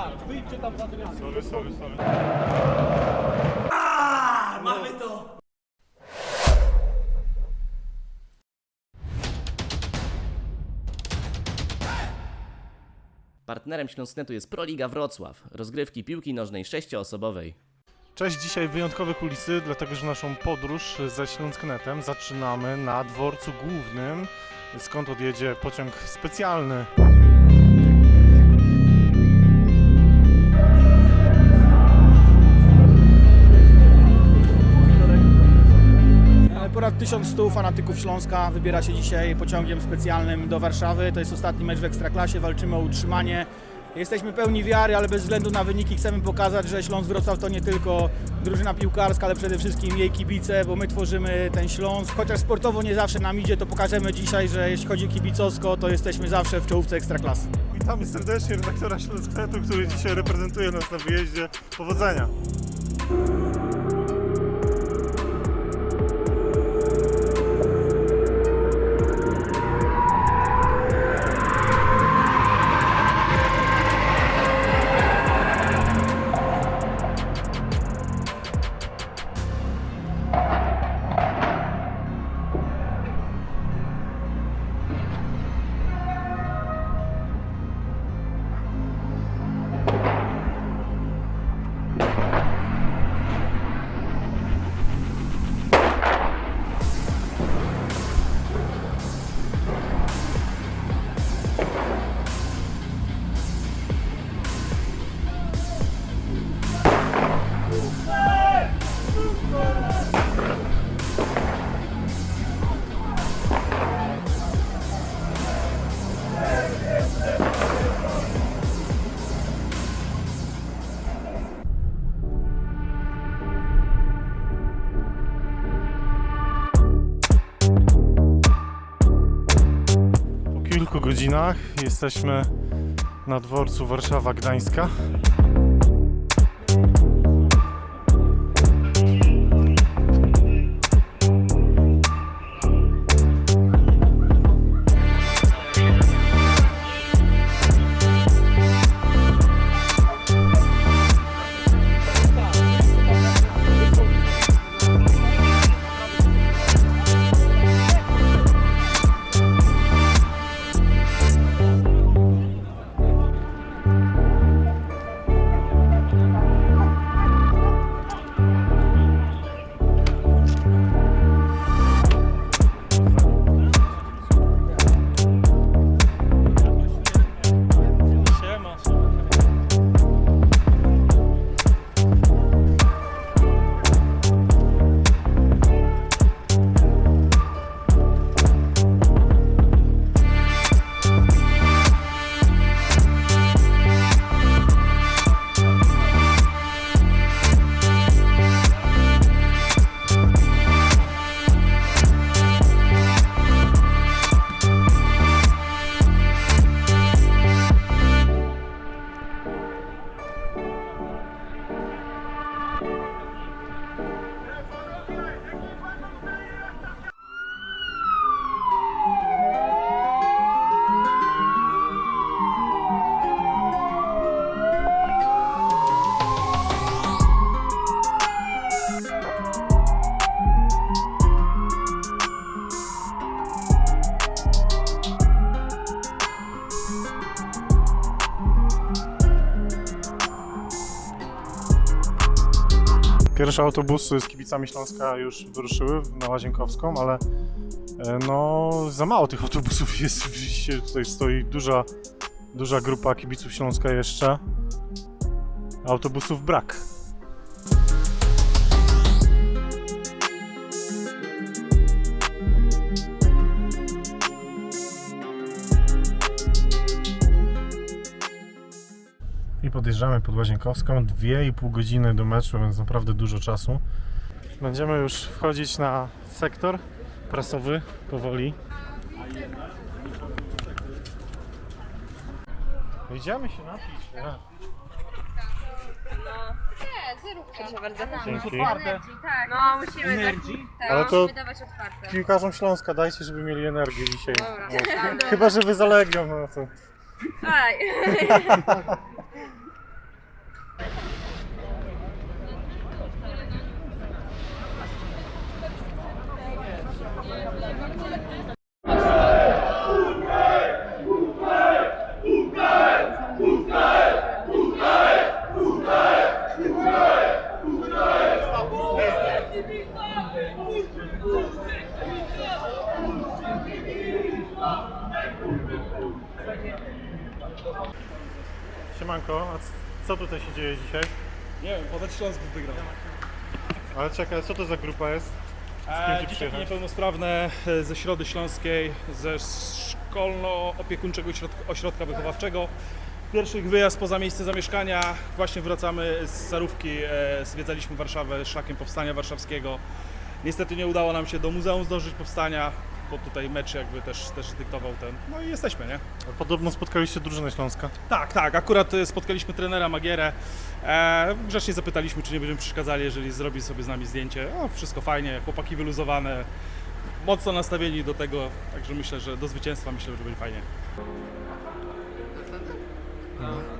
Sorry, sorry, sorry. Partnerem Śląsknetu jest Proliga Wrocław, rozgrywki piłki nożnej sześcioosobowej. Cześć, dzisiaj wyjątkowe kulisy, dlatego że naszą podróż ze Śląsknetem zaczynamy na dworcu głównym, skąd odjedzie pociąg specjalny. 1100 fanatyków Śląska wybiera się dzisiaj pociągiem specjalnym do Warszawy. To jest ostatni mecz w Ekstraklasie, walczymy o utrzymanie. Jesteśmy pełni wiary, ale bez względu na wyniki chcemy pokazać, że Śląsk Wrocław to nie tylko drużyna piłkarska, ale przede wszystkim jej kibice, bo my tworzymy ten Śląsk. Chociaż sportowo nie zawsze nam idzie, to pokażemy dzisiaj, że jeśli chodzi kibicowsko, to jesteśmy zawsze w czołówce Ekstraklasy. Witamy serdecznie redaktora Śląsknetu, który dzisiaj reprezentuje nas na wyjeździe. Powodzenia! Kilku godzinach jesteśmy na dworcu Warszawa-Gdańska. Pierwsze autobusy z kibicami Śląska już wyruszyły na Łazienkowską, ale e, no za mało tych autobusów jest. Tutaj stoi duża, duża grupa kibiców Śląska jeszcze. Autobusów brak. I podjeżdżamy pod Łazienkowską. Dwie i pół godziny do meczu, więc naprawdę dużo czasu. Będziemy już wchodzić na sektor prasowy powoli. Idziemy się napić. nie? Proszę bardzo. Dzięki. Tak, no musimy tak, tak, Ale to- musimy dawać otwarte. Piłkarzom Śląska dajcie, żeby mieli energię dzisiaj. Dobra. No. Chyba, że wy zalegną, no to... Aj. Siemanko, co tutaj się dzieje dzisiaj? Nie wiem, podać Śląsk wygrał. Ale czekaj, co to za grupa jest? E, dzieciaki niepełnosprawne e, ze Środy Śląskiej, ze szkolno-opiekuńczego ośrodka, ośrodka wychowawczego. Pierwszy ich wyjazd poza miejsce zamieszkania. Właśnie wracamy z Sarówki. E, zwiedzaliśmy Warszawę szlakiem Powstania Warszawskiego. Niestety nie udało nam się do Muzeum zdążyć Powstania, bo tutaj mecz jakby też, też dyktował ten. No i jesteśmy, nie? A Podobno spotkaliście drużynę Śląska. Tak, tak. Akurat e, spotkaliśmy trenera Magierę. E, grzecznie zapytaliśmy, czy nie będziemy przeszkadzali, jeżeli zrobi sobie z nami zdjęcie. O, wszystko fajnie, chłopaki wyluzowane, mocno nastawieni do tego, także myślę, że do zwycięstwa myślę, że będzie fajnie. Tak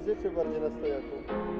chcecie, czy bardziej na stojaku?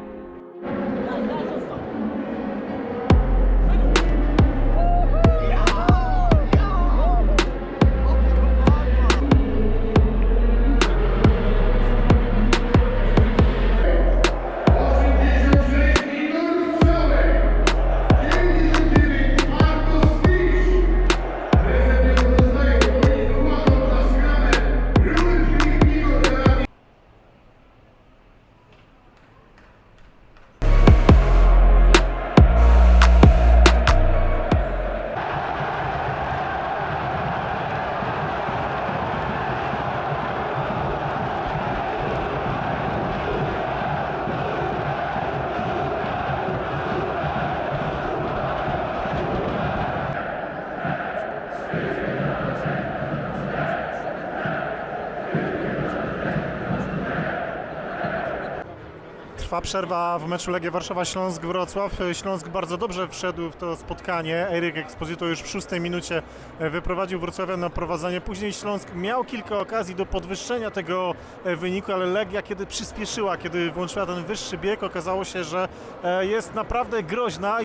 Przerwa w meczu Legia Warszawa-Śląsk-Wrocław. Śląsk bardzo dobrze wszedł w to spotkanie. Eryk Exposito już w szóstej minucie wyprowadził Wrocławia na prowadzenie. Później Śląsk miał kilka okazji do podwyższenia tego wyniku, ale Legia kiedy przyspieszyła, kiedy włączyła ten wyższy bieg, okazało się, że e, jest naprawdę groźna.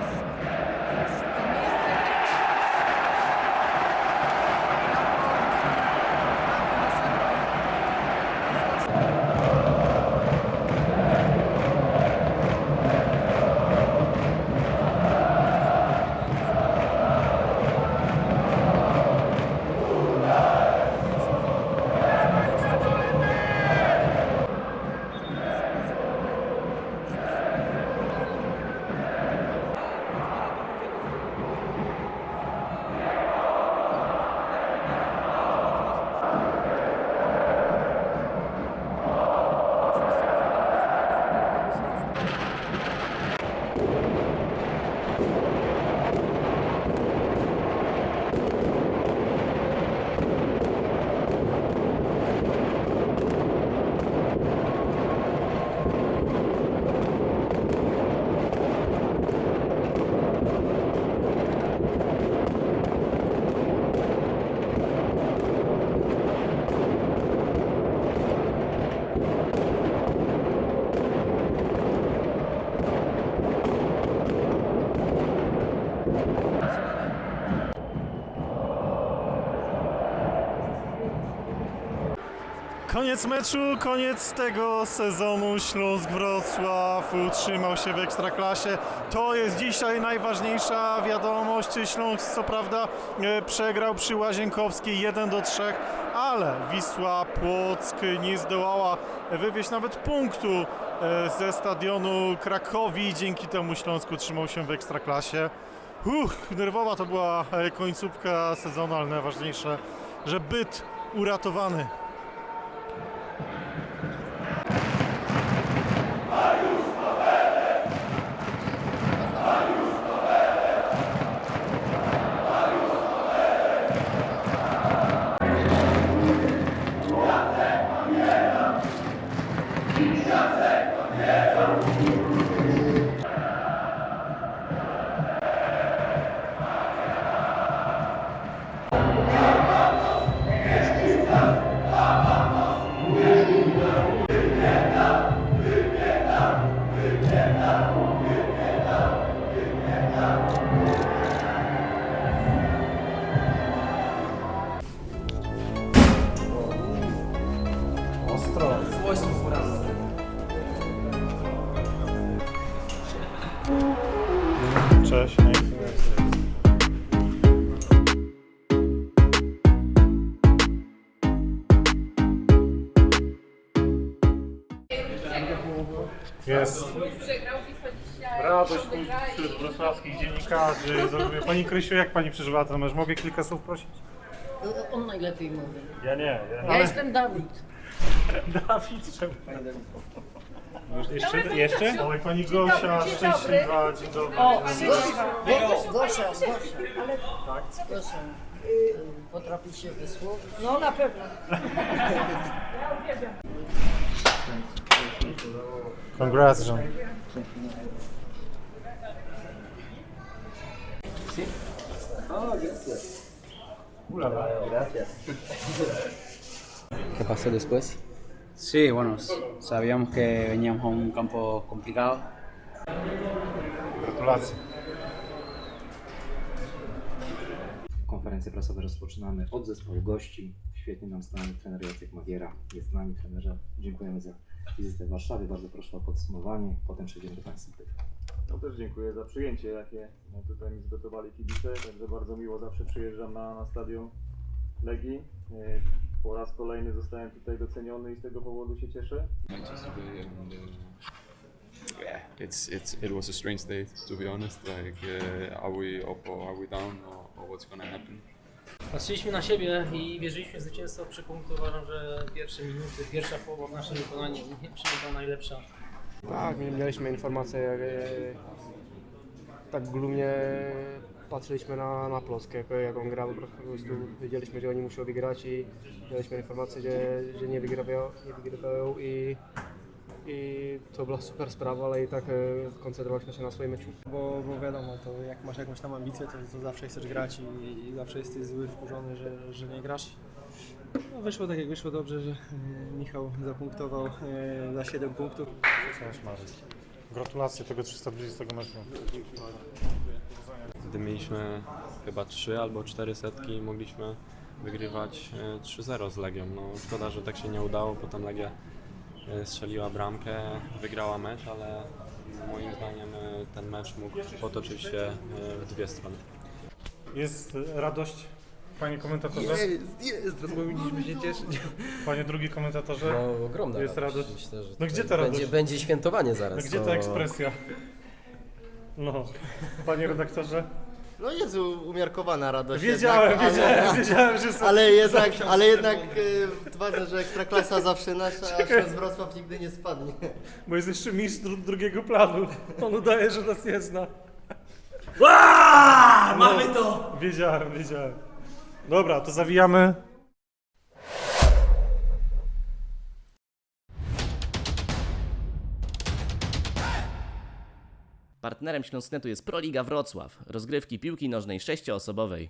Koniec meczu, koniec tego sezonu. Śląsk Wrocław utrzymał się w Ekstraklasie. To jest dzisiaj najważniejsza wiadomość. Śląsk co prawda e, przegrał przy Łazienkowskiej 1 do 3, ale Wisła Płock nie zdołała wywieźć nawet punktu e, ze stadionu Krakowi. Dzięki temu Śląsk utrzymał się w Ekstraklasie. Uch, nerwowa to była e, końcówka sezonu, ale najważniejsze, że byt uratowany. ああ。Radość wśród wrocławskich dziennikarzy. Pani Krysiu, jak pani przeżywa ten mecz? Mogę kilka słów prosić? On najlepiej mówi. Ja nie. Ja, Ja jestem Dawid. Dawid, czemu? Jeszcze? Jeszcze? Oj, pani Gosia, szczęśliwa, dzień dobry. O, Gosia, Gosia, Gosia. Gosia. y, Potrafi się wysłowić. No na pewno. Congrats, John. Ulala. ¿Qué pasó después? Sí, bueno, sabíamos que veníamos a un campo complicado. Gratulacje. Konferencje prasowe rozpoczynamy od zespołu gości. Świetnie nam z nami trener Jacek Magiera. Jest z nami trenerze. Dziękujemy za wizytę w Warszawie. Bardzo proszę o podsumowanie. Potem przejdziemy do Państwa pytań. No też dziękuję za przyjęcie, jakie no, tutaj mi zgotowali kibice, także bardzo miło zawsze przyjeżdżam na, na stadion Legii. E, Po raz kolejny zostałem tutaj doceniony i z tego powodu się cieszę. yeah, it's it's it was a strange day to be honest. Like, uh, are we up or are we down or, or what's gonna happen? Patrzyliśmy na siebie i wierzyliśmy w zwycięstwo przy punktu. Uważam, że pierwsze minuty, pierwsza połowa w naszym wykonaniu nie była najlepsza. Tak, mieliśmy informację, jak, e, tak glumnie patrzyliśmy na, na jak, jak on grał, po prostu wiedzieliśmy, że oni muszą wygrać i mieliśmy informację, że, że nie wygrywają, nie wygrywają i, i to była super sprawa, ale i tak e, koncentrowaliśmy się na swoim meczu. Bo, bo wiadomo, to jak masz jakąś tam ambicję, to, to zawsze chcesz grać i, i zawsze jesteś zły, wkurzony, że, że nie grasz. No, wyszło tak jak wyszło dobrze, że e, Michał zapunktował e, za 7 punktów. Cześć Marek. Gratulacje tego 320 meczu. Gdy mieliśmy chyba 3 albo 4 setki, mogliśmy wygrywać e, 3-0 z Legią. No, szkoda, że tak się nie udało. Potem Legia strzeliła bramkę, wygrała mecz, ale moim zdaniem e, ten mecz mógł potoczyć się e, w dwie strony. Jest e, radość, panie komentatorze? jest, powinniśmy się cieszyć. Panie drugi komentatorze? No, ogromna Jest radość. radość. Myślę, że No gdzie ta radość? będzie, będzie świętowanie No zaraz. gdzie to- ta ekspresja? No, panie redaktorze? No jest u- umiarkowana radość Wiedziałem, jednak, wiedziałem, ale, wiedziałem, że są... ale jednak, ale jednak e, ważne, że Ekstraklasa zawsze nasza, a przez Wrocław nigdy nie spadnie. Bo jest jeszcze mistrz dru- drugiego planu. On udaje, że nas nie zna. Mamy to! Wiedziałem, wiedziałem. Dobra, to zawijamy. Partnerem Śląsknetu jest Proliga Wrocław, rozgrywki piłki nożnej sześcioosobowej.